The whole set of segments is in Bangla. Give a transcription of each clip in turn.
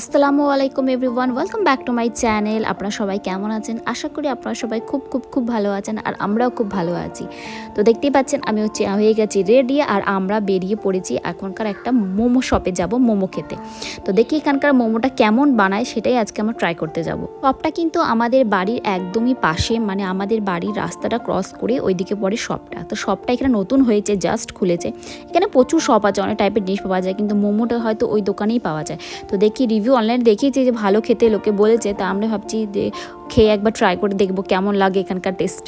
আসসালামু আলাইকুম everyone, welcome back to my channel. আপনারা সবাই কেমন আছেন? আশা করি আপনারা সবাই খুব খুব খুব ভালো আছেন আর আমরাও খুব ভালো আছি। তো দেখতেই পাচ্ছেন, আমি হচ্ছে হয়ে গেছি রেডি আর আমরা বেরিয়ে পড়েছি এখনকার একটা মোমো শপে যাব, মোমো খেতে। তো দেখি এখানকার মোমোটা কেমন বানায়, সেটাই আজকে আমরা ট্রাই করতে যাব। শপটা কিন্তু আমাদের বাড়ির একদমই পাশে মানে আমাদের বাড়ির রাস্তাটা ক্রস করে ওইদিকে পড়ে শপটা তো শপটা এখানে নতুন হয়েছে জাস্ট খুলেছে। এখানে প্রচুর শপ আছে, অনেক টাইপের জিনিস পাওয়া যায়, কিন্তু মোমোটা হয়তো ওই দোকানেই পাওয়া যায়। তো দেখি রিভিউ অনলাইনে দেখিয়েছি যে ভালো খেতে লোকে বলেছে তা আমরা ভাবছি যে খেয়ে একবার ট্রাই করে দেখব কেমন লাগে এখানকার টেস্ট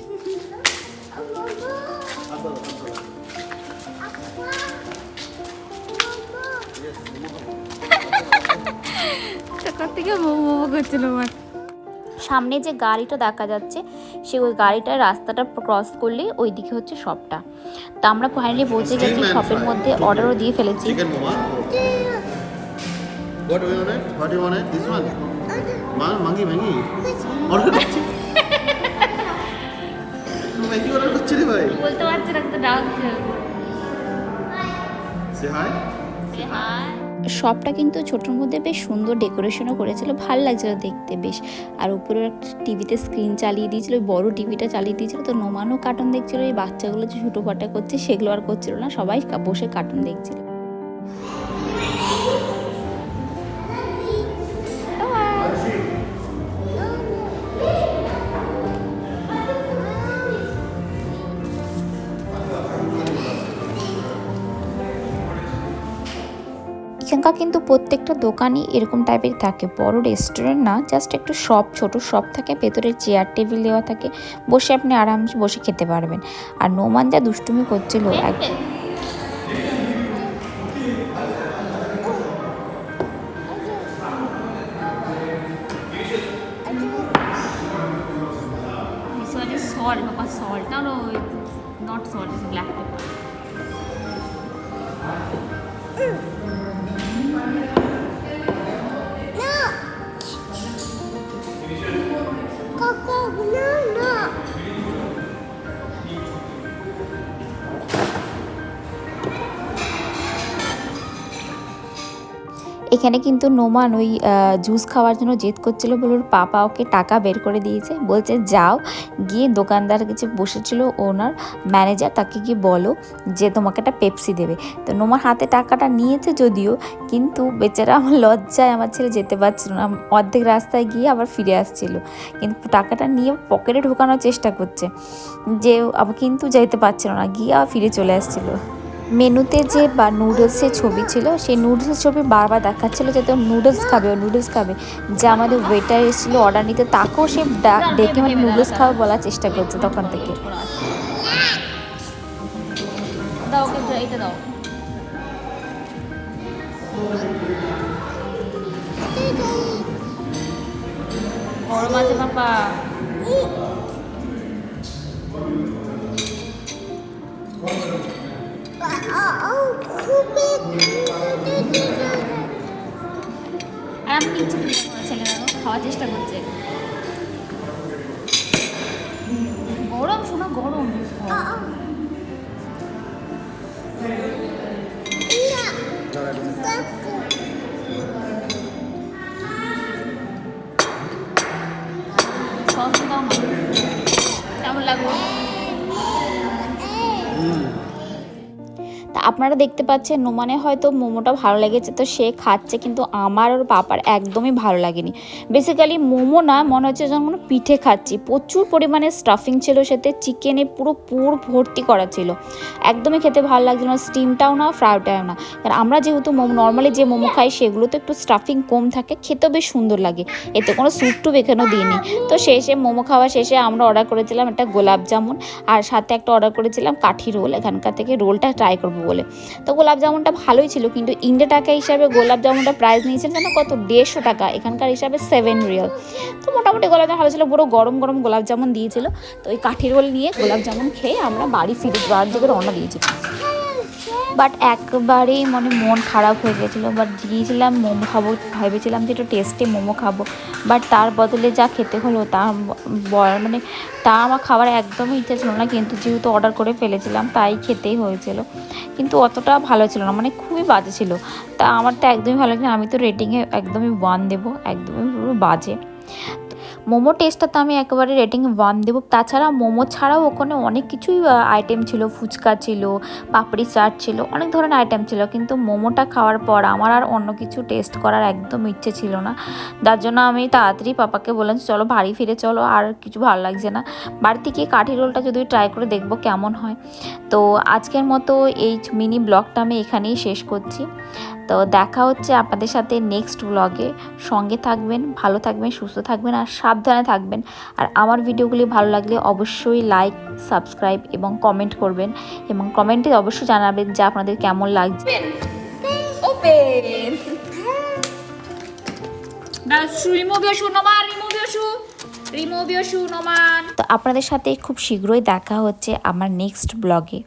থেকে মোমো করছিল আমার সামনে যে গাড়িটা দেখা যাচ্ছে সে ওই গাড়িটার রাস্তাটা ক্রস করলে ওই দিকে হচ্ছে শপটা তা আমরা ফাইনালি পৌঁছে গেছি শপের মধ্যে অর্ডারও দিয়ে ফেলেছি. What do you want it? What do you want it? This one? Ma, mangi, mangi. Order করছি। ম্যাগি অর্ডার করছি রে ভাই বলতে পারছি না তো ডাক সে হাই শপটা কিন্তু ছোটোর মধ্যে বেশ সুন্দর ডেকোরেশনও করেছিল ভালো লাগছিল দেখতে বেশ আর উপরে একটা টিভিতে স্ক্রিন চালিয়ে দিয়েছিল ওই বড় টিভিটা চালিয়ে দিয়েছিল তো নোমানো কার্টুন দেখছিল এই বাচ্চাগুলো যে ছোটো করছে সেগুলো আর করছিল না সবাই বসে কার্টুন দেখছিল এখানকার কিন্তু প্রত্যেকটা দোকানই এরকম টাইপের থাকে। বড় রেস্টুরেন্ট না জাস্ট একটু শপ ছোট শপ থাকে ভেতরে চেয়ার টেবিল দেওয়া থাকে বসে আপনি আরামসে বসে খেতে পারবেন। আর নোমান যা দুষ্টুমি করছিল এক- salt, Papa, এখানে কিন্তু নোমান ওই জুস খাওয়ার জন্য জেদ করছিল বলে ওর পাপা ওকে টাকা বের করে দিয়েছে। বলছে, যাও গিয়ে দোকানদার কাছে বসেছিল ওনার ম্যানেজার, তাকে গিয়ে বলো যে তোমাকে একটা পেপসি দেবে। তো নোমার হাতে টাকাটা নিয়েছে যদিও, কিন্তু বেচারা আমার লজ্জায় আমার ছেলে যেতে পারছিল না। অর্ধেক রাস্তায় গিয়ে আবার ফিরে আসছিল। কিন্তু টাকাটা নিয়ে পকেটে ঢোকানোর চেষ্টা করছে। যে কিন্তু যেতে পারছিল না, গিয়ে আবার ফিরে চলে আসছিল। মেনুতে যে বা নুডলসের ছবি ছিল, সেই নুডলসের ছবি বারবার দেখাচ্ছিল যে তো নুডলস খাবে ও নুডলস খাবে। যে আমাদের ওয়েটার এসেছিল অর্ডার নিতে, তাকেও সে ডাক ডেকে মানে নুডলস খাওয়া বলার চেষ্টা করছে তখন থেকে। দাও এটা- দাও। আর আমি কিচ্ছু দিতে ছেলে খাওয়ার চেষ্টা করছে গরম শোনা গরম। কেমন লাগল? তা আপনারা দেখতে পাচ্ছেন নোমানে হয়তো মোমোটা ভালো লেগেছে, তো সে খাচ্ছে, কিন্তু আমার ওর পাপার একদমই ভালো লাগেনি। বেসিক্যালি মোমো না, মনে হচ্ছে যেন কোনো পিঠে খাচ্ছি। প্রচুর পরিমাণে স্টাফিং ছিল, সাথে চিকেনে পুরো পুর ভর্তি করা ছিল। একদমই খেতে ভালো লাগছিল না স্টিমটাও না ফ্রাইটাও না। কারণ আমরা যেহেতু মোমো নর্মালি যে মোমো খাই সেগুলো তো একটু স্টাফিং কম থাকে, খেতেও বেশ সুন্দর লাগে। এতে কোনো স্যুপ টুপ এখানেও দিইনি। তো শেষে মোমো খাওয়া শেষে আমরা অর্ডার করেছিলাম একটা গোলাপ জামুন, আর সাথে একটা অর্ডার করেছিলাম কাঠি রোল। এখানকার থেকে রোলটা ট্রাই করব বলে। তো গোলাপ জামুনটা ভালোই ছিল, কিন্তু ইন্ডিয়া টাকা হিসাবে গোলাপ জামুনটা প্রাইস নিয়েছিল যেন কত? দেড়শো টাকা, এখানকার হিসাবে সেভেন রিয়াল তো মোটামুটি গোলাপ জামুন ভালো ছিল পুরো গরম গরম গোলাপ জামুন দিয়েছিল। তো ওই কাঠি রোল নিয়ে গোলাপ জামুন খেয়ে আমরা বাড়ি ফিরে যাওয়ার দিকে রওনা দিয়েছি বাট একবারেই মানে মন খারাপ হয়ে গেছিল। বাট গিয়েছিলাম, মোমো খাব, ভেবেছিলাম যে একটু টেস্টে মোমো খাব। বাট তার বদলে যা খেতে হলো তা মানে তা আমার খাবার একদমই ইচ্ছা ছিল না। কিন্তু যেহেতু অর্ডার করে ফেলেছিলাম, তাই খেতেই হয়েছিল। কিন্তু অতটা ভালো ছিল না মানে খুবই বাজে ছিল। তা আমার তো একদমই ভালো লাগে আমি তো রেটিংয়ে একদমই ওয়ান দেবো, একদমই পুরো বাজে। মোমো টেস্টটা তো আমি একেবারে রেটিং ওয়ান দেবো। তাছাড়া মোমো ছাড়াও ওখানে অনেক কিছুই আইটেম ছিল, ফুচকা ছিল, পাপড়ি চাট ছিল, অনেক ধরনের আইটেম ছিল। কিন্তু মোমোটা খাওয়ার পর আমার আর অন্য কিছু টেস্ট করার একদম ইচ্ছে ছিল না। যার জন্য আমি তাড়াতাড়ি পাপাকে বললাম, চলো বাড়ি ফিরে, চলো, আর কিছু ভালো লাগছে না। বাড়িতে গিয়ে কাঠি রোলটা যদি ট্রাই করে দেখব কেমন হয়। তো আজকের মতো এই মিনি ব্লগটা আমি এখানেই শেষ করছি। তো দেখা হচ্ছে আপনাদের সাথে নেক্সট ব্লগে সঙ্গে থাকবেন ভালো থাকবেন সুস্থ থাকবেন আর সাবধানে থাকবেন। আর আমার ভিডিওগুলি ভালো লাগলে অবশ্যই লাইক সাবস্ক্রাইব এবং কমেন্ট করবেন। এবং কমেন্টে অবশ্যই জানাবেন যে আপনাদের কেমন লাগছে. তো আপনাদের সাথে খুব শীঘ্রই দেখা হচ্ছে আমার নেক্সট ব্লগে